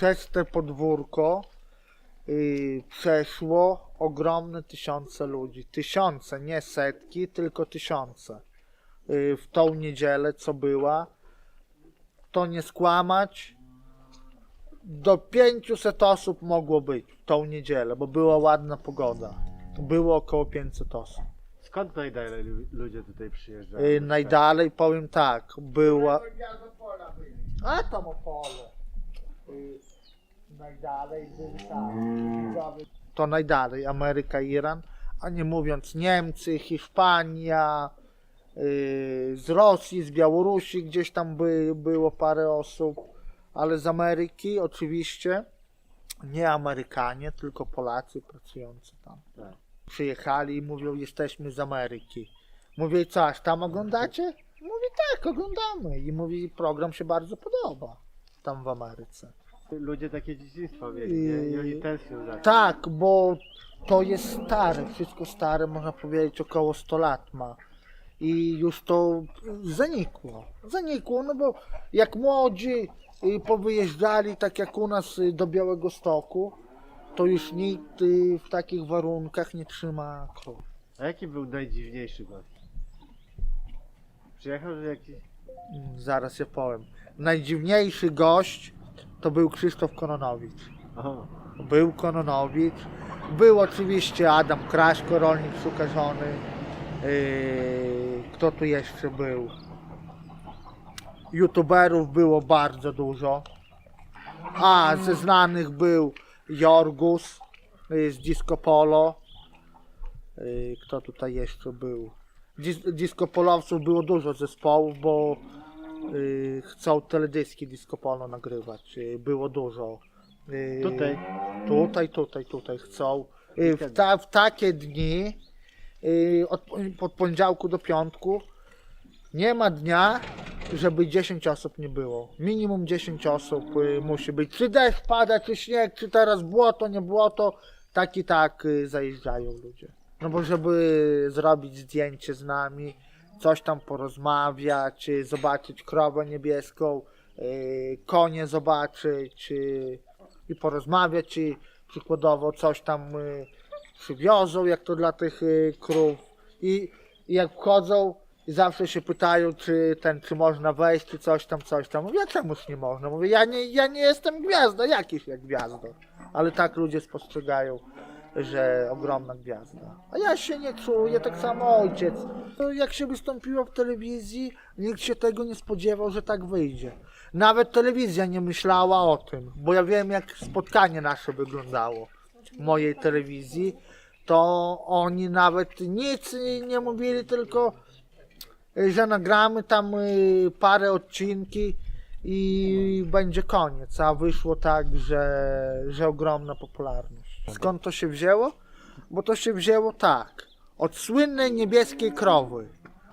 przez te podwórko y, przeszło ogromne tysiące ludzi. Tysiące, nie setki, tylko tysiące. Y, w tą niedzielę, co była, to nie skłamać, do 500 osób mogło być w tą niedzielę, bo była ładna pogoda. Było około 500 osób. Skąd najdalej lu- ludzie tutaj przyjeżdżają? Y, najdalej powiem tak, była. A tam Opole. Najdalej tak. widzowie. To najdalej Ameryka, Iran, a nie mówiąc Niemcy, Hiszpania, y, z Rosji, z Białorusi gdzieś tam by, było parę osób, ale z Ameryki oczywiście nie Amerykanie, tylko Polacy pracujący tam. Tak. Przyjechali i mówią, jesteśmy z Ameryki. Mówię, co, aż tam oglądacie? Mówi, tak, oglądamy. I mówi, program się bardzo podoba tam w Ameryce. Ludzie takie dzieciństwo mieli, nie? I oni tęsknią za tym. Tak, bo to jest stare, wszystko stare, można powiedzieć, około 100 lat ma. I już to zanikło. Zanikło, no bo jak młodzi y, powyjeżdżali, tak jak u nas y, do Białego Stoku, to już nikt y, w takich warunkach nie trzyma krów. A jaki był najdziwniejszy gość? Przyjechał, że jakiś... Mm, Zaraz ja powiem. Najdziwniejszy gość to był Krzysztof Kononowicz. O, Był Kononowicz. Był oczywiście Adam Kraśko, rolnik szuka żony. Yy, kto tu jeszcze był? YouTuberów było bardzo dużo. A, ze znanych był Jorgus yy, z Disco Polo. Yy, kto tutaj jeszcze był? Dis- Disco Polowców było dużo zespołów, bo yy, chcą teledyski Disco Polo nagrywać. Yy, było dużo. Yy, Tutaj? Tutaj, tutaj, tutaj chcą. Y, W, ta, w takie dni, y, od, od poniedziałku do piątku, nie ma dnia, żeby 10 osób nie było. Minimum 10 osób y, musi być. Czy deszcz pada, czy śnieg, czy teraz błoto, nie błoto, tak i tak y, zajeżdżają ludzie. No bo żeby zrobić zdjęcie z nami, coś tam porozmawiać, zobaczyć krowę niebieską, y, konie zobaczyć y, i porozmawiać, czy przykładowo coś tam y, przywiozą, jak to dla tych krów. I, jak wchodzą, zawsze się pytają, czy ten, czy można wejść, czy coś tam, coś tam. Mówię, a czemuż nie można? Mówię, ja nie, ja nie jestem gwiazda, jakiś jak gwiazda. Ale tak ludzie spostrzegają, że ogromna gwiazda. A ja się nie czuję, tak samo ojciec. Jak się wystąpiło w telewizji, nikt się tego nie spodziewał, że tak wyjdzie. Nawet telewizja nie myślała o tym, bo ja wiem, jak spotkanie nasze wyglądało w mojej telewizji, to oni nawet nic nie mówili, tylko y, że nagramy tam y, parę odcinki i będzie koniec, a wyszło tak, że, że ogromna popularność. Skąd to się wzięło? Bo to się wzięło tak, od słynnej niebieskiej krowy,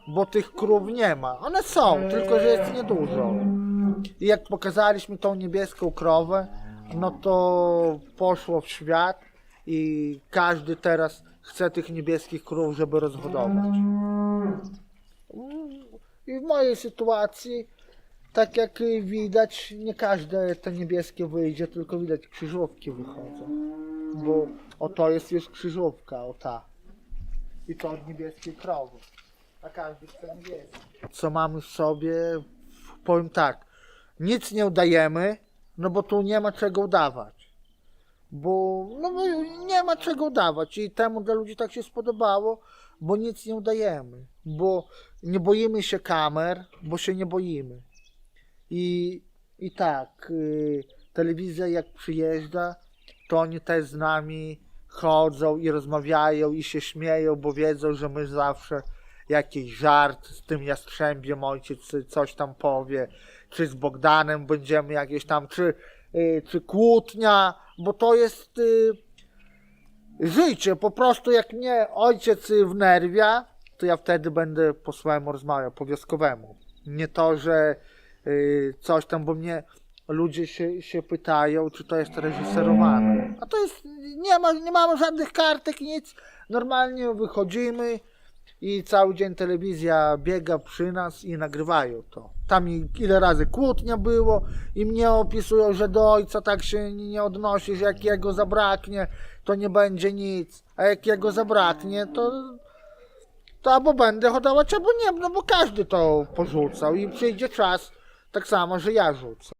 bo tych krów nie ma. One są, tylko że jest niedużo. I jak pokazaliśmy tą niebieską krowę, no to poszło w świat i każdy teraz chce tych niebieskich krów, żeby rozhodować. I w mojej sytuacji, tak jak widać, nie każde te niebieskie wyjdzie, tylko widać krzyżówki wychodzą. Bo oto jest już krzyżówka, o ta. I to od niebieskiej krowy. A każdy chce niebieski. Co mamy w sobie, powiem tak, nic nie udajemy, no bo tu nie ma czego udawać. Bo no, nie ma czego udawać i temu dla ludzi tak się spodobało, bo nic nie udajemy. Bo nie boimy się kamer, bo się nie boimy. I, i tak, y, telewizja jak przyjeżdża, to oni też z nami chodzą i rozmawiają i się śmieją, bo wiedzą, że my zawsze jakiś żart z tym jastrzębiem ojciec coś tam powie, czy z Bogdanem będziemy jakieś tam, czy, y, czy kłótnia, bo to jest y, życie, po prostu jak mnie ojciec wnerwia, to ja wtedy będę po swojemu rozmawiał, po wioskowemu. Nie to, że y, coś tam, bo mnie ludzie się, się pytają, czy to jest reżyserowane. A to jest, nie ma, nie mamy żadnych kartek, nic. Normalnie wychodzimy, i cały dzień telewizja biega przy nas i nagrywają to. Tam ile razy kłótnia było i mnie opisują, że do ojca tak się nie odnosi, że jak jego zabraknie, to nie będzie nic, a jak jego zabraknie, to, to albo będę hodować, albo nie, no bo każdy to porzucał i przyjdzie czas tak samo, że ja rzucę.